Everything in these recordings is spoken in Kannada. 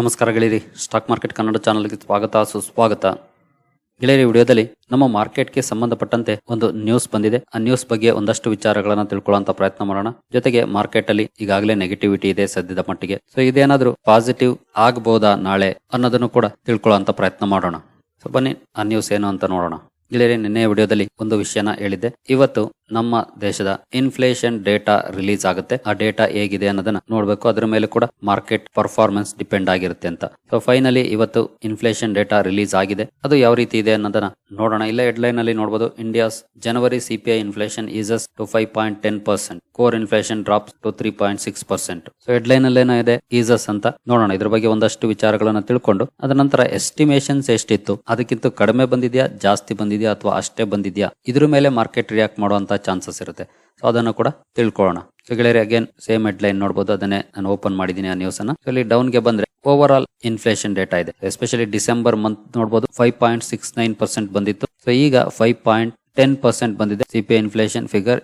ನಮಸ್ಕಾರ ಗೆಳೆಯರಿ. ಸ್ಟಾಕ್ ಮಾರ್ಕೆಟ್ ಕನ್ನಡ ಚಾನಲ್ಗೆ ಸ್ವಾಗತ, ಸುಸ್ವಾಗತ. ಗೆಳೆಯರಿ, ವಿಡಿಯೋದಲ್ಲಿ ನಮ್ಮ ಮಾರ್ಕೆಟ್ಗೆ ಸಂಬಂಧಪಟ್ಟಂತೆ ಒಂದು ನ್ಯೂಸ್ ಬಂದಿದೆ. ಆ ನ್ಯೂಸ್ ಬಗ್ಗೆ ಒಂದಷ್ಟು ವಿಚಾರಗಳನ್ನು ತಿಳ್ಕೊಳ್ಳುವಂತ ಪ್ರಯತ್ನ ಮಾಡೋಣ. ಜೊತೆಗೆ ಮಾರ್ಕೆಟ್ ಅಲ್ಲಿ ಈಗಾಗಲೇ ನೆಗೆಟಿವಿಟಿ ಇದೆ ಸದ್ಯದ ಮಟ್ಟಿಗೆ. ಸೊ ಇದೇನಾದರೂ ಪಾಸಿಟಿವ್ ಆಗಬಹುದಾ ನಾಳೆ ಅನ್ನೋದನ್ನು ಕೂಡ ತಿಳ್ಕೊಳ್ಳುವಂತ ಪ್ರಯತ್ನ ಮಾಡೋಣ. ಸೊ ಬನ್ನಿ, ಆ ನ್ಯೂಸ್ ಏನು ಅಂತ ನೋಡೋಣ. ಗೆಳೆಯರಿ, ನಿನ್ನೆ ವಿಡಿಯೋದಲ್ಲಿ ಒಂದು ವಿಷಯನ ಹೇಳಿದ್ದೆ. ಇವತ್ತು ನಮ್ಮ ದೇಶದ ಇನ್ಫ್ಲೇಷನ್ ಡೇಟಾ ರಿಲೀಸ್ ಆಗುತ್ತೆ. ಆ ಡೇಟಾ ಹೇಗಿದೆ ಅನ್ನೋದನ್ನ ನೋಡಬೇಕು. ಅದರ ಮೇಲೆ ಕೂಡ ಮಾರ್ಕೆಟ್ ಪರ್ಫಾರ್ಮೆನ್ಸ್ ಡಿಪೆಂಡ್ ಆಗಿರುತ್ತೆ ಅಂತ. ಸೊ ಫೈನಲಿ ಇವತ್ತು ಇನ್ಫ್ಲೇಷನ್ ಡೇಟಾ ರಿಲೀಸ್ ಆಗಿದೆ. ಅದು ಯಾವ ರೀತಿ ಇದೆ ಅನ್ನೋದನ್ನ ನೋಡೋಣ. ಇಲ್ಲ ಹೆಡ್ಲೈನ್ ಅಲ್ಲಿ ನೋಡಬಹುದು India's January CPI inflation eases to five point ten percent core inflation drops to three point six percent so headline ಅಲ್ಲಿ ಇದೆ? ಈಸಸ್ ಅಂತ ನೋಡೋಣ. ಇದ್ರ ಬಗ್ಗೆ ಒಂದಷ್ಟು ವಿಚಾರಗಳನ್ನ ತಿಳ್ಕೊಂಡು, ಅದರ ನಂತರ ಎಸ್ಟಿಮೇಷನ್ಸ್ ಎಷ್ಟಿತ್ತು? ಅದಕ್ಕಿಂತ ಕಡಿಮೆ ಬಂದಿದ್ಯಾ? ಜಾಸ್ತಿ ಬಂದಿದ್ಯಾ? ಅಥವಾ ಅಷ್ಟೇ ಬಂದಿದ್ಯಾ? ಇದ್ರ ಮೇಲೆ ಮಾರ್ಕೆಟ್ ರಿಯಾಕ್ಟ್ ಮಾಡುವಂತ ಚಾನ್ಸಸ್ ಇರುತ್ತೆ. ಸೊ ಅದನ್ನು ಕೂಡ ತಿಳ್ಕೊಳ್ಳೋಣ. ಸೊ ಗೆಳೆಯರಿ ಅಗೇನ್ ಸೇಮ್ ಹೆಡ್ಲೈನ್ ನೋಡಬಹುದು ಅದನ್ನೇ ನಾನು ಓಪನ್ ಮಾಡಿದ್ದೀನಿ ಆ ನ್ಯೂಸ್ ಅನ್ನ. ಇಲ್ಲಿ ಡೌನ್ಗೆ ಬಂದ್ರೆ ಓವರ್ ಆಲ್ ಇನ್ಫ್ಲೇಷನ್ ಡೇಟಾ ಇದೆ. ಎಸ್ಪೆಷಲಿ ಡಿಸೆಂಬರ್ ಮಂತ್ ನೋಡಬಹುದು five point six nine percent ಬಂದಿತ್ತು. ಸೊ ಈಗ ಫೈವ್ ಪಾಯಿಂಟ್ ಟೆನ್ ಪರ್ಸೆಂಟ್ ಬಂದಿದೆ. CP inflation figure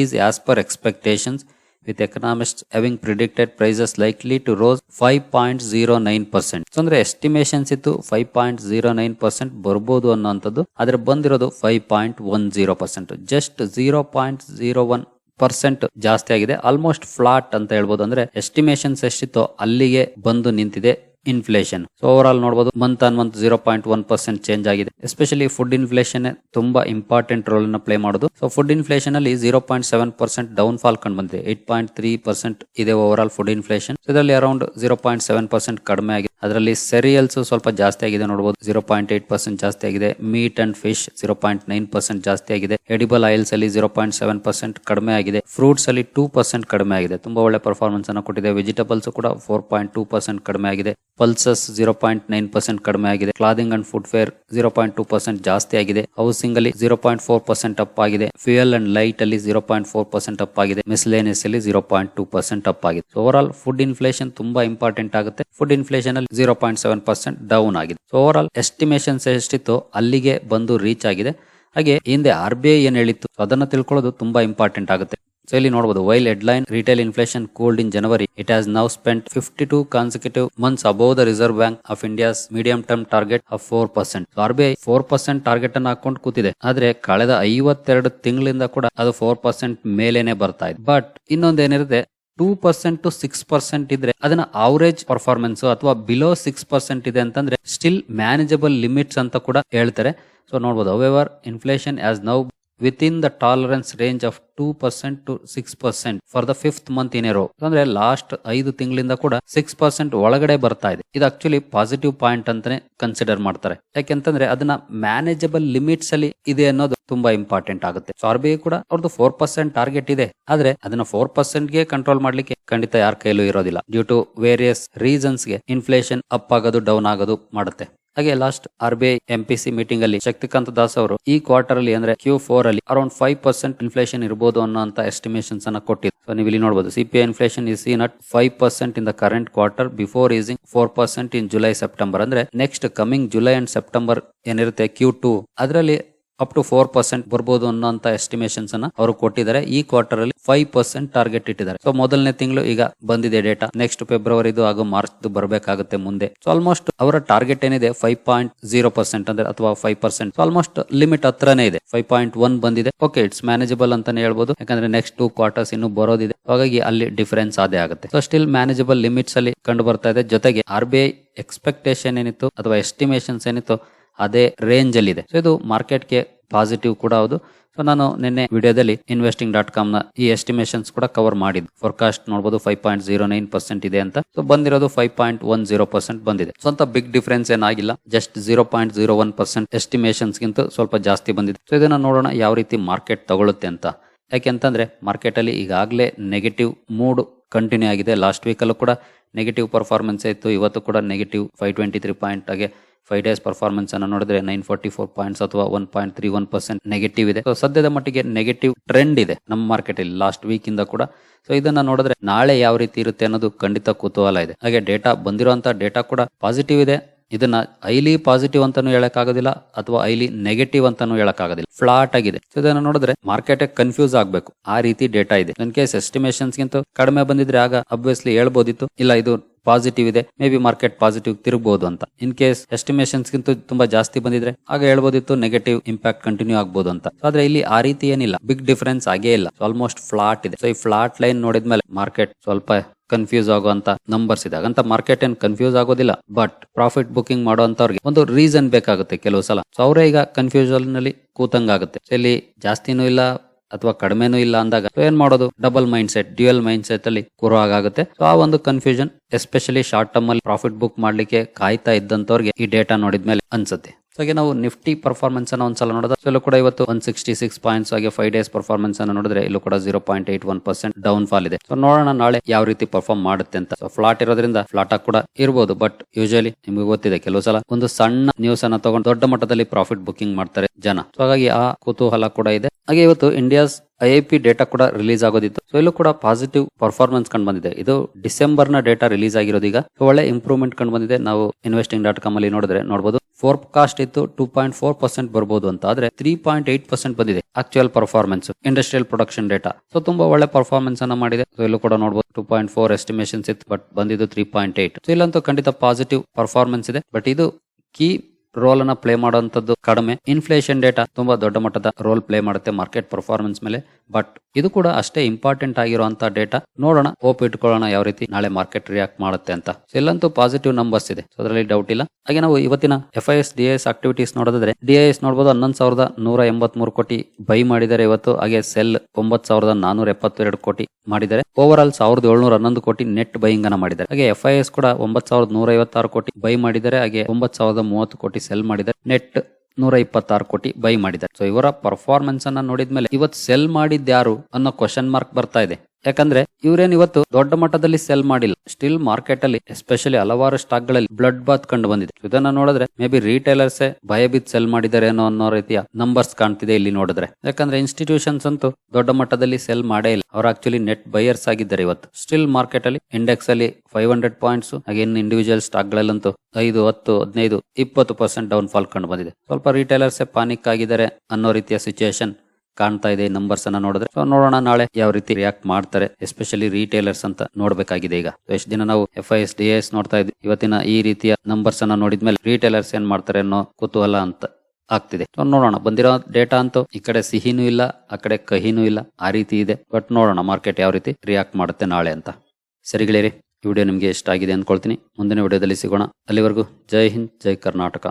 is as per expectations with economist having predicted prices likely to rose five point zero nine percent so ಅಂದ್ರೆ ಎಸ್ಟಿಮೇಷನ್ಸ್ ಇತ್ತು five point zero nine percent ಬರ್ಬೋದು ಅನ್ನೋಂಥದ್ದು. ಆದ್ರೆ ಬಂದಿರೋದು five point one zero percent just zero point zero one percent ಜಾಸ್ತಿ ಆಗಿದೆ. ಆಲ್ಮೋಸ್ಟ್ ಫ್ಲಾಟ್ ಅಂತ ಹೇಳ್ಬೋದು. ಅಂದ್ರೆ ಎಸ್ಟಿಮೇಷನ್ಸ್ ಎಷ್ಟಿತ್ತೋ ಅಲ್ಲಿಗೆ ಬಂದು ನಿಂತಿದೆ. ಇನ್ಫ್ಲೇಷನ್ ಸೊ ಓವರ್ ಆಲ್ ನೋಡಬಹುದು month on month zero point one percent change ಆಗಿದೆ ಎಸ್ಪೆಷಲಿ ಫುಡ್ ಇನ್ಫ್ಲೇಷನ್ ತುಂಬಾ ಇಂಪಾರ್ಟೆಂಟ್ ರೋಲ್ ಅನ್ನ ಪ್ಲೇ ಮಾಡೋದು. ಸೊ ಫುಡ್ ಇನ್ಫ್ಲೇಷನ್ ಅಲ್ಲಿ zero point seven percent down fall ಕಂಡು ಬಂದಿದೆ. ಏಟ್ ಪಾಯಿಂಟ್ ತ್ರೀ ಪರ್ಸೆಂಟ್ ಇದೆ ಓವರ್ ಆಲ್ ಫುಡ್ ಇನ್ಫ್ಲೇಷನ್ ಇದರಲ್ಲಿ around zero point seven percent ಕಡಿಮೆ ಆಗಿದೆ. ಅದರಲ್ಲಿ ಸೆರಿಯಲ್ಸ್ ಸ್ವಲ್ಪ ಜಾಸ್ತಿ ಆಗಿದೆ ನೋಡಬಹುದು ಜೀರೋ ಪಾಯಿಂಟ್ ಏಟ್ ಪರ್ಸೆಂಟ್ ಜಾಸ್ತಿ ಆಗಿದೆ. Meat and fish zero point nine percent ಜಾಸ್ತಿ ಆಗಿದೆ. ಎಡಿಬಲ್ ಆಯಿಲ್ಸ್ ಅಲ್ಲಿ ಜೀರೋ ಪಾಯಿಂಟ್ ಸೆವೆನ್ ಪರ್ಸೆಂಟ್ ಕಡಿಮೆ ಆಗಿದೆ. ಫ್ರೂಟ್ಸ್ ಅಲ್ಲಿ ಟೂ ಪರ್ಸೆಂಟ್ ಕಡಿಮೆ ಆಗಿದೆ. ತುಂಬಾ ಒಳ್ಳೆ ಪರ್ಫಾರ್ಮೆನ್ಸ್ ಅನ್ನು ಕೊಟ್ಟಿದೆ. ವೆಜಿಟೇಬಲ್ಸ್ ಕೂಡ ಫೋರ್ ಪಾಯಿಂಟ್ ಟೂ ಪರ್ಸೆಂಟ್ ಕಡಿಮೆ ಆಗಿದೆ. Pulses zero point nine percent ಕಡಿಮೆ ಆಗಿದೆ clothing and footwear zero point two percent ಜಾಸ್ತಿ ಆಗಿದೆ ಹೌಸಿಂಗ್ ಅಲ್ಲಿ zero point four percent up ಆಗಿದೆ. ಫ್ಯೂಯಲ್ ಅಂಡ್ ಲೈಟ್ ಅಲ್ಲಿ zero point four percent up ಆಗಿದೆ. ಮಿಸ್ಲೇನಿಯಸ್ ಅಲ್ಲಿ zero point two percent up ಆಗಿದೆ. ಓವರ್ ಆಲ್ ಫುಡ್ ಇನ್ಫ್ಲೇಷನ್ ತುಂಬಾ ಇಂಪಾರ್ಟೆಂಟ್ ಆಗುತ್ತೆ. ಫುಡ್ ಇನ್ಫ್ಲೇಷನ್ ಅಲ್ಲಿ zero point seven percent down ಆಗಿದೆ. ಓವರ್ ಆಲ್ ಎಸ್ಟಿಮೇಷನ್ಸ್ ಎಷ್ಟಿತ್ತು ಅಲ್ಲಿಗೆ ಬಂದು ರೀಚ್ ಆಗಿದೆ. ಹಾಗೆ ಹಿಂದೆ ಆರ್ ಬಿ ಐ ಏನ್ ಹೇಳಿತ್ತು? ಅದನ್ನ ತಿಳ್ಕೊಳ್ಳೋದು ತುಂಬಾ ಇಂಪಾರ್ಟೆಂಟ್ ಆಗುತ್ತೆ. ಸೊ ಇಲ್ಲಿ ನೋಡಬಹುದು while headline retail inflation cold in January it has now spend fifty two consecutive months above the Reserve Bank of India's medium term target of four percent R B I four percent target ಅನ್ನು ಹಾಕೊಂಡು ಕೂತಿದೆ. ಆದ್ರೆ, ಕಳೆದ ಐವತ್ತೆರಡು ತಿಂಗಳಿಂದ ಕೂಡ ಅದು ಫೋರ್ ಪರ್ಸೆಂಟ್ ಮೇಲೇನೆ ಬರ್ತಾ ಇದೆ. But ಇನ್ನೊಂದೇನಿರುತ್ತೆ two percent to six percent ಇದ್ರೆ ಅದನ್ನ ಅವರೇಜ್ ಪರ್ಫಾರ್ಮೆನ್ಸ್ ಅಥವಾ ಬಿಲೋ ಸಿಕ್ಸ್ ಪರ್ಸೆಂಟ್ ಇದೆ ಅಂತಂದ್ರೆ ಸ್ಟಿಲ್ ಮ್ಯಾನೇಜಬಲ್ ಲಿಮಿಟ್ಸ್ ಅಂತ ಕೂಡ ಹೇಳ್ತಾರೆ. ಸೊ ನೋಡಬಹುದು however inflation as now in the tolerance range of two percent to six percent for the fifth month in a row ಅಂದ್ರೆ ಲಾಸ್ಟ್ ಐದು ತಿಂಗಳಿಂದ ಕೂಡ ಸಿಕ್ಸ್ ಪರ್ಸೆಂಟ್ ಒಳಗಡೆ ಬರ್ತಾ ಇದೆ. ಇದು ಆಕ್ಚುಲಿ ಪಾಸಿಟಿವ್ ಪಾಯಿಂಟ್ ಅಂತಾನೆ ಕನ್ಸಿಡರ್ ಮಾಡ್ತಾರೆ. ಯಾಕೆಂತಂದ್ರೆ ಅದನ್ನ ಮ್ಯಾನೇಜಬಲ್ ಲಿಮಿಟ್ಸ್ ಅಲ್ಲಿ ಇದೆ ಅನ್ನೋದು ತುಂಬಾ ಇಂಪಾರ್ಟೆಂಟ್ ಆಗುತ್ತೆ. ಸೊ ಆರ್ ಬಿ ಕೂಡ ಅವ್ರದ್ದು ಫೋರ್ ಪರ್ಸೆಂಟ್ ಟಾರ್ಗೆಟ್ ಇದೆ. ಆದ್ರೆ ಅದನ್ನ ಫೋರ್ ಪರ್ಸೆಂಟ್ಗೆ ಕಂಟ್ರೋಲ್ ಮಾಡ್ಲಿಕ್ಕೆ ಖಂಡಿತ ಯಾರ ಕೈಲೂ ಇರೋದಿಲ್ಲ. ಡ್ಯೂ ಟು ವೇರಿಯಸ್ ರೀಸನ್ಸ್ಗೆ ಇನ್ಫ್ಲೇಷನ್ ಅಪ್ ಆಗೋದು ಡೌನ್ ಆಗೋದು ಮಾಡುತ್ತೆ. ಹಾಗೆ last R B I M meeting ಅಲ್ಲಿ ಶಕ್ತಿಕಾಂತ ದಾಸ್ ಅವರು ಈ ಕ್ವಾರ್ಟರ್ ಅಲ್ಲಿ ಅಂದ್ರೆ ಕ್ಯೂ ಫೋರ್ ಅಲ್ಲಿ ಅರೌಂಡ್ ಫೈವ್ ಪರ್ಸೆಂಟ್ ಇನ್ಫ್ಲೇಷನ್ ಇರಬಹುದು ಅನ್ನೋ ಎಸ್ಟಿಮೇಷನ್ಸ್ ಅನ್ನ ಕೊಟ್ಟಿದ್ದು ನೀವು ಇಲ್ಲಿ ನೋಡಬಹುದು CPI inflation is seen at five percent in the current quarter before easing four percent in July September ಅಂದ್ರೆ next coming July and September ಏನಿರುತ್ತೆ ಕ್ಯೂ ಟೂ ಅದರಲ್ಲಿ ಅಪ್ ಟು ಫೋರ್ ಪರ್ಸೆಂಟ್ ಬರ್ಬೋದು ಅನ್ನೋಂತ ಎಸ್ಟಿಮೇಷನ್ಸ್ ಅನ್ನ ಅವರು ಕೊಟ್ಟಿದ್ದಾರೆ. ಈ ಕ್ವಾರ್ಟರ್ ಅಲ್ಲಿ ಫೈವ್ ಪರ್ಸೆಂಟ್ ಟಾರ್ಗೆಟ್ ಇಟ್ಟಿದ್ದಾರೆ. ಸೊ ಮೊದಲನೇ ತಿಂಗಳು ಈಗ ಬಂದಿದೆ ಡೇಟಾ ನೆಕ್ಸ್ಟ್ ಫೆಬ್ರವರಿದು ಹಾಗೂ ಮಾರ್ಚ್ ಬರಬೇಕಾಗುತ್ತೆ ಮುಂದೆ. ಸೊ ಆಲ್ಮೋಸ್ಟ್ ಅವರ ಟಾರ್ಗೆಟ್ ಏನಿದೆ? ಫೈವ್ ಪಾಯಿಂಟ್ ಜೀರೋ ಪರ್ಸೆಂಟ್ ಅಂದ್ರೆ ಅಥವಾ ಫೈವ್ ಪರ್ಸೆಂಟ್ ಆಲ್ಮೋಸ್ಟ್ ಲಿಮಿಟ್ ಹತ್ರನೇ ಇದೆ. ಫೈವ್ ಪಾಯಿಂಟ್ ಒನ್ ಬಂದಿದೆ. ಓಕೆ ಇಟ್ಸ್ ಮ್ಯಾನೇಜಬಲ್ ಅಂತಾನೆ ಹೇಳ್ಬೋದು. ಯಾಕಂದ್ರೆ ನೆಕ್ಸ್ಟ್ ಟೂ ಕ್ವಾರ್ಟರ್ಸ್ ಇನ್ನು ಬರೋದಿದೆ. ಹಾಗಾಗಿ ಅಲ್ಲಿ ಡಿಫರೆನ್ಸ್ ಅದೇ ಆಗುತ್ತೆ. ಸೊ ಸ್ಟಿಲ್ ಮ್ಯಾನೇಜಬಲ್ ಲಿಮಿಟ್ಸ್ ಅಲ್ಲಿ ಕಂಡು ಬರ್ತಾ ಇದೆ. ಜೊತೆಗೆ ಆರ್ ಬಿ ಐ ಎಕ್ಸ್ಪೆಕ್ಟೇಷನ್ ಏನಿತ್ತು ಅಥವಾ ಎಸ್ಟಿಮೇಷನ್ಸ್ ಏನಿತ್ತು? ಅದೇ ರೇಂಜ್ ಅಲ್ಲಿ ಇದೆ. ಸೊ ಇದು ಮಾರ್ಕೆಟ್ಗೆ ಪಾಸಿಟಿವ್ ಕೂಡ ಹೌದು. ಸೊ ನಾನು ನಿನ್ನೆ ವಿಡಿಯೋದಲ್ಲಿ ಇನ್ವೆಸ್ಟಿಂಗ್ ಡಾಟ್ ಕಾಮ್ನ ಈ ಎಸ್ಟಿಮೇಷನ್ಸ್ ಕೂಡ ಕವರ್ ಮಾಡಿದ್ದು. ಫೋರ್ಕಾಸ್ಟ್ ನೋಡಬಹುದು five point zero nine percent ಇದೆ ಅಂತ. ಸೊ ಬಂದಿರೋದು five point one zero percent ಬಂದಿದೆ. ಸ್ವಂತ ಬಿಗ್ ಡಿಫರೆನ್ಸ್ ಏನಾಗಿಲ್ಲ just zero point zero one percent estimations ಗಿಂತ ಸ್ವಲ್ಪ ಜಾಸ್ತಿ ಬಂದಿದೆ. ಸೊ ಇದನ್ನ ನೋಡೋಣ ಯಾವ ರೀತಿ ಮಾರ್ಕೆಟ್ ತಗೊಳುತ್ತೆ ಅಂತ. ಯಾಕೆಂತಂದ್ರೆ ಮಾರ್ಕೆಟ್ ಅಲ್ಲಿ ಈಗಾಗಲೇ ನೆಗೆಟಿವ್ ಮೂಡ್ ಕಂಟಿನ್ಯೂ ಆಗಿದೆ. ಲಾಸ್ಟ್ ವೀಕಲ್ಲೂ ಕೂಡ ನೆಗೆಟಿವ್ ಪರ್ಫಾರ್ಮೆನ್ಸ್ ಇತ್ತು. ಇವತ್ತು ಕೂಡ negative five twenty three point ಆಗಿ ಫೈವ್ ಡೇಸ್ ಪರ್ಫಾರ್ಮೆನ್ಸ್ ಅನ್ನು ನೋಡಿದ್ರೆ ನೈನ್ ಫೋರ್ಟಿ ಫೋರ್ ಪಾಯಿಂಟ್ಸ್ ಅಥವಾ one point three one percent negative ಇದೆ. ಸೊ ಸದ್ಯದ ಮಟ್ಟಿಗೆ ನೆಗೆಟಿವ್ ಟ್ರೆಂಡ್ ಇದೆ ನಮ್ಮ ಮಾರ್ಕೆಟ್ ಅಲ್ಲಿ ಲಾಸ್ಟ್ ವೀಕ್ ಇಂದ ಕೂಡ. ಸೊ ಇದನ್ನ ನೋಡಿದ್ರೆ ನಾಳೆ ಯಾವ ರೀತಿ ಇರುತ್ತೆ ಅನ್ನೋದು ಖಂಡಿತ ಕುತೂಹಲ ಇದೆ. ಹಾಗೆ ಡೇಟಾ ಬಂದಿರುವಂತಹ ಡೇಟಾ ಕೂಡ ಪಾಸಿಟಿವ್ ಇದೆ. ಇದನ್ನ ಐಲಿ ಪಾಸಿಟಿವ್ ಅಂತಾನು ಹೇಳಕ್ಕಾಗೋದಿಲ್ಲ ಅಥವಾ ಐಲಿ ನೆಗೆಟಿವ್ ಅಂತಾನು ಹೇಳಕ್ಕಾಗೋದಿಲ್ಲ. ಫ್ಲಾಟ್ ಆಗಿದೆ. ಇದನ್ನ ನೋಡಿದ್ರೆ ಮಾರ್ಕೆಟ್ ಕನ್ಫ್ಯೂಸ್ ಆಗ್ಬೇಕು. ಆ ರೀತಿ ಡೇಟಾ ಇದೆ. ಇನ್ ಕೇಸ್ ಎಸ್ಟಿಮೇಷನ್ಸ್ ಗಿಂತ ಕಡಿಮೆ ಬಂದಿದ್ರೆ ಆಗ ಅಬ್ವಿಯಸ್ಲಿ ಹೇಳ್ಬೋದಿತ್ತು. ಇಲ್ಲ, ಇದು ಪಾಸಿಟಿವ್ ಇದೆ. ಮೇ ಬಿ ಮಾರ್ಕೆಟ್ ಪಾಸಿಟಿವ್ ತಿರುಗಬಹುದು ಅಂತ. ಇನ್ ಕೇಸ್ ಎಸ್ಟಿಮೇಷನ್ಸ್ ಗಿಂತ ತುಂಬಾ ಜಾಸ್ತಿ ಬಂದಿದ್ರೆ ಆಗ ಹೇಳ್ಬೋದಿತ್ತು ನೆಗೆಟಿವ್ ಇಂಪ್ಯಾಕ್ಟ್ ಕಂಟಿನ್ಯೂ ಆಗ್ಬೋದು ಅಂತ. ಆದ್ರೆ ಇಲ್ಲಿ ಆ ರೀತಿ ಏನಿಲ್ಲ. ಬಿಗ್ ಡಿಫರೆನ್ಸ್ ಆಗೇ ಇಲ್ಲ. ಆಲ್ಮೋಸ್ಟ್ ಫ್ಲಾಟ್ ಇದೆ. ಸೊ ಈ ಫ್ಲಾಟ್ ಲೈನ್ ನೋಡಿದ್ಮೇಲೆ ಮಾರ್ಕೆಟ್ ಸ್ವಲ್ಪ ಕನ್ಫ್ಯೂಸ್ ಆಗುವಂತ ನಂಬರ್ಸ್ ಇದೆ ಹಾಗಂತ ಮಾರ್ಕೆಟ್ ಏನ್ ಕನ್ಫ್ಯೂಸ್ ಆಗೋದಿಲ್ಲ ಬಟ್ ಪ್ರಾಫಿಟ್ ಬುಕಿಂಗ್ ಮಾಡುವಂತವ್ರಿಗೆ ಒಂದು ರೀಸನ್ ಬೇಕಾಗುತ್ತೆ ಕೆಲವು ಸಲ. ಸೊ ಅವರೇ ಈಗ ಕನ್ಫ್ಯೂಷನ್ನಲ್ಲಿ ಕೂತಂಗಾಗುತ್ತೆ. ಇಲ್ಲಿ ಜಾಸ್ತಿನೂ ಇಲ್ಲ, ಅಥವಾ ಕಡಿಮೆನೂ ಇಲ್ಲ ಅಂದಾಗ ಏನ್ ಮಾಡೋದು? Double mind set dual mind set ಅಲ್ಲಿ ಕೂರೋ ಆಗುತ್ತೆ ಸೊ ಆ ಒಂದು ಕನ್ಫ್ಯೂಷನ್ ಎಸ್ಪೆಷಲಿ ಶಾರ್ಟ್ ಟರ್ಮ್ ಅಲ್ಲಿ ಪ್ರಾಫಿಟ್ ಬುಕ್ ಮಾಡ್ಲಿಕ್ಕೆ ಕಾಯ್ತಾ ಇದ್ದಂತವ್ರಿಗೆ ಈ ಡೇಟಾ ನೋಡಿದ್ಮೇಲೆ ಅನ್ಸುತ್ತೆ. ಸೊ ಹಾಗೆ ನಾವು ನಿಫ್ಟಿ ಪರ್ಫಾರ್ಮೆನ್ಸ್ ಅನ್ನ ಒಂದ್ಸಲ ನೋಡಿದ್ರೆ ಸೊ ಇಲ್ಲೂ ಕೂಡ ಇವತ್ತು ಒನ್ ಸಿಕ್ಸ್ಟಿ ಸಿಕ್ಸ್ ಪಾಯಿಂಟ್ಸ್ ಹಾಗೆ ಫೈವ್ ಡೇಸ್ ಪರ್ಫಾರ್ಮೆನ್ಸ್ ಅನ್ನು ನೋಡಿದ್ರೆ ಇಲ್ಲೂ ಕೂಡ zero point eight one percent down fall ಇದೆ. ಸೊ ನೋಡೋಣ ನಾಳೆ ಯಾವ ರೀತಿ ಪರ್ಫಾರ್ಮ್ ಮಾಡುತ್ತೆ ಅಂತ. ಸೊ ಫ್ಲಾಟ್ ಇರೋದ್ರಿಂದ ಫ್ಲಾಟ್ ಆಗಿ ಕೂಡ ಇರಬಹುದು ಬಟ್ ಯೂಶಲಿ ನಿಮಗೆ ಗೊತ್ತಿದೆ ಕೆಲವು ಸಲ ಒಂದು ಸಣ್ಣ ನ್ಯೂಸ್ ಅನ್ನ ತಗೊಂಡು ದೊಡ್ಡ ಮಟ್ಟದಲ್ಲಿ ಪ್ರಾಫಿಟ್ ಬುಕಿಂಗ್ ಮಾಡ್ತಾರೆ ಜನ. ಸೊ ಹಾಗಾಗಿ ಆ ಕುತೂಹಲ ಕೂಡ ಇದೆ. ಹಾಗೆ ಇವತ್ತು ಇಂಡಿಯಾಸ್ ಐ ಡೇಟಾ ಕೂಡ ರಿಲೀಸ್ ಆಗೋದಿತ್ತು. ಸೊ ಇಲ್ಲೂ ಕೂಡ ಪಾಸಿಟಿವ್ ಪರ್ಫಾರ್ಮೆನ್ಸ್ ಕಂಡು ಬಂದಿದೆ. ಇದು ಡಿಸೆಂಬರ್ನ ಡೇಟಾ ರಿಲೀಸ್ ಆಗಿರೋದು ಈಗ. ಒಳ್ಳೆ ಇಂಪ್ರೂವ್ಮೆಂಟ್ ಕಂಡು ಬಂದಿದೆ. ನಾವು ಇನ್ವೆಸ್ಟಿಂಗ್ ಡಾಟ್ ಕಾಮ್ ಅಲ್ಲಿ ನೋಡಿದ್ರೆ ನೋಡಬಹುದು ಫೋರ್ ಕಾಸ್ಟ್ ಇತ್ತು ಟೂ ಪಾಯಿಂಟ್ ಫೋರ್ ಪರ್ಸೆಂಟ್ ಬರ್ಬೋದು ಅಂತ ಆದ್ರೆ ತ್ರೀ ಪಾಯಿಂಟ್ ಏಟ್ ಪರ್ಸೆಂಟ್ ಬಂದಿದೆ actual performance industrial production data so ತುಂಬಾ ಒಳ್ಳೆ ಪರ್ಫಾರ್ಮೆನ್ಸ್ ಅನ್ನ ಮಾಡಿದೆ. ಇಲ್ಲೂ ಕೂಡ ನೋಡಬಹುದು ಟೂ ಪಾಯಿಂಟ್ ಫೋರ್ ಎಸ್ಟಿಮೇಷನ್ಸ್ ಇತ್ತು ಬಟ್ ಬಂದಿದ್ದು ತ್ರೀ ಪಾಯಿಂಟ್ ಏಟ್ ಸೊ ಇಲ್ಲಂತೂ ಖಂಡಿತ ಪಾಸಿಟಿವ್ ಪರ್ಫಾರ್ಮೆನ್ಸ್ ಇದೆ. ಬಟ್ ಇದು ಕೀ ರೋಲ್ ಅನ್ನ ಪ್ಲೇ ಮಾಡುವಂತದ್ದು ಕಡಿಮೆ. ಇನ್ಫ್ಲೇಷನ್ ಡೇಟಾ ತುಂಬಾ ದೊಡ್ಡ ಮಟ್ಟದ ರೋಲ್ ಪ್ಲೇ ಮಾಡುತ್ತೆ ಮಾರ್ಕೆಟ್ ಪರ್ಫಾರ್ಮೆನ್ಸ್ ಮೇಲೆ. ಬಟ್ ಇದು ಕೂಡ ಅಷ್ಟೇ ಇಂಪಾರ್ಟೆಂಟ್ ಆಗಿರುವಂತಹ ಡೇಟಾ ನೋಡೋಣ ಹೋಪ್ ಇಟ್ಕೊಳ್ಳೋಣ ಯಾವ ರೀತಿ ನಾಳೆ ಮಾರ್ಕೆಟ್ ರಿಯಾಕ್ಟ್ ಮಾಡುತ್ತೆ ಅಂತ. ಇಲ್ಲಂತೂ ಪಾಸಿಟಿವ್ ನಂಬರ್ಸ್ ಇದೆ. ಸೊ ಅದರಲ್ಲಿ ಡೌಟ್ ಇಲ್ಲ. ಹಾಗೆ ನಾವು ಇವತ್ತಿನ F I S D S activities ನೋಡಿದ್ರೆ ಡಿ ಐ ಎಸ್ ನೋಡಬಹುದು ಹನ್ನೊಂದು ಸಾವಿರದ ನೂರ ಎಂಬತ್ ಮೂರು ಕೋಟಿ ಬೈ ಮಾಡಿದರೆ ಇವತ್ತು. ಹಾಗೆ ಸೆಲ್ ಒಂಬತ್ ಸಾವಿರದ ನಾನೂರ ಎಪ್ಪತ್ತೆರಡು ಕೋಟಿ ಮಾಡಿದ್ದಾರೆ. ಓವರ್ ಆಲ್ ಸಾವಿರದ ಏಳ್ನೂರ ಹನ್ನೊಂದು ಕೋಟಿ ನೆಟ್ ಬೈಯಿಂಗ್ ಅನ್ನ ಮಾಡಿದ್ದಾರೆ. ಹಾಗೆ ಎಫ್ ಐ ಎಸ್ ಕೂಡ ಒಂಬತ್ ಸಾವಿರದ ನೂರ ಐವತ್ತಾರು ಕೋಟಿ ಬೈ ಮಾಡಿದ್ದಾರೆ. ಹಾಗೆ ಒಂಬತ್ ಸಾವಿರದ ಮೂವತ್ತು ಕೋಟಿ ಸೆಲ್ ಮಾಡಿದ್ದಾರೆ. ನೆಟ್ ನೂರ ಇಪ್ಪತ್ತಾರು ಕೋಟಿ ಬೈ ಮಾಡಿದ್ದಾರೆ. ಸೊ ಇವರ ಪರ್ಫಾರ್ಮೆನ್ಸ್ ಅನ್ನ ನೋಡಿದ್ಮೇಲೆ ಇವತ್ತು ಸೆಲ್ ಮಾಡಿದ್ಯಾರು ಅನ್ನೋ ಕ್ವಶನ್ ಮಾರ್ಕ್ ಬರ್ತಾ ಇದೆ. ಯಾಕಂದ್ರೆ ಇವ್ರೇನ್ ಇವತ್ತು ದೊಡ್ಡ ಮಟ್ಟದಲ್ಲಿ ಸೆಲ್ ಮಾಡಿಲ್ಲ. ಸ್ಟಿಲ್ ಮಾರ್ಕೆಟ್ ಅಲ್ಲಿ ಎಸ್ಪೆಷಲಿ ಹಲವಾರು ಸ್ಟಾಕ್ಗಳಲ್ಲಿ ಬ್ಲಡ್ ಬಾತ್ ಕಂಡು ಬಂದಿದೆ. ಇದನ್ನ ನೋಡಿದ್ರೆ ಮೇ ಬಿ ರಿಟೈಲರ್ಸ್ ಭಯಬಿತ್ ಸೆಲ್ ಮಾಡಿದಾರೇನೋ ಅನ್ನೋ ರೀತಿಯ ನಂಬರ್ಸ್ ಕಾಣ್ತಿದೆ ಇಲ್ಲಿ ನೋಡಿದ್ರೆ. ಯಾಕಂದ್ರೆ ಇನ್ಸ್ಟಿಟ್ಯೂಷನ್ಸ್ ಅಂತೂ ದೊಡ್ಡ ಮಟ್ಟದಲ್ಲಿ ಸೆಲ್ ಮಾಡೇ ಇಲ್ಲ. ಅವ್ರು ಆಕ್ಚುಲಿ ನೆಟ್ ಬೈಯರ್ಸ್ ಆಗಿದ್ದಾರೆ ಇವತ್ತು. ಸ್ಟಿಲ್ ಮಾರ್ಕೆಟ್ ಅಲ್ಲಿ ಇಂಡೆಕ್ಸ್ ಅಲ್ಲಿ ಫೈವ್ ಹಂಡ್ರೆಡ್ ಪಾಯಿಂಟ್ಸ್ ಹಾಗೆ ಇನ್ನು ಇಂಡಿವಿಜುವಲ್ ಸ್ಟಾಕ್ ಗಳಲ್ಲಂತೂ ಐದು, ಹತ್ತು, ಹದಿನೈದು, ಇಪ್ಪತ್ತು ಪರ್ಸೆಂಟ್ ಡೌನ್ ಫಾಲ್ ಕಂಡು ಬಂದಿದೆ. ಸ್ವಲ್ಪ ರಿಟೈಲರ್ಸ್ ಪಾನಿಕ್ ಆಗಿದ್ದಾರೆ ಅನ್ನೋ ರೀತಿಯ ಸಿಚುಯೇಷನ್ ಕಾಣ್ತಾ ಇದೆ ನಂಬರ್ಸ್ ಅನ್ನ ನೋಡಿದ್ರೆ. ಸೊ ನೋಡೋಣ ನಾಳೆ ಯಾವ ರೀತಿ ರಿಯಾಕ್ಟ್ ಮಾಡ್ತಾರೆ ಎಸ್ಪೆಷಲಿ ರೀಟೇಲರ್ಸ್ ಅಂತ ನೋಡ್ಬೇಕಾಗಿದೆ ಈಗ. ಎಷ್ಟು ದಿನ ನಾವು F I S D S ನೋಡ್ತಾ ಇದ್ವಿ. ಇವತ್ತಿನ ಈ ರೀತಿಯ ನಂಬರ್ಸ್ ಅನ್ನ ನೋಡಿದ್ಮೇಲೆ ರೀಟೇಲರ್ಸ್ ಏನ್ ಮಾಡ್ತಾರೆ ಅನ್ನೋ ಕುತೂಹಲ ಅಂತ ಆಗ್ತಿದೆ. ಸೊ ನೋಡೋಣ. ಬಂದಿರೋ ಡೇಟಾ ಅಂತೂ ಈ ಕಡೆ ಸಿಹಿನೂ ಇಲ್ಲ, ಆ ಕಡೆ ಕಹಿನೂ ಇಲ್ಲ, ಆ ರೀತಿ ಇದೆ. ಬಟ್ ನೋಡೋಣ ಮಾರ್ಕೆಟ್ ಯಾವ ರೀತಿ ರಿಯಾಕ್ಟ್ ಮಾಡುತ್ತೆ ನಾಳೆ ಅಂತ. ಸರಿಗಳೇರಿ ಈ ವಿಡಿಯೋ ನಿಮಗೆ ಇಷ್ಟ ಆಗಿದೆ ಅನ್ಕೊಳ್ತೀನಿ ಮುಂದಿನ ವಿಡಿಯೋದಲ್ಲಿ ಸಿಗೋಣ. ಅಲ್ಲಿವರೆಗೂ ಜೈ ಹಿಂದ್, ಜೈ ಕರ್ನಾಟಕ.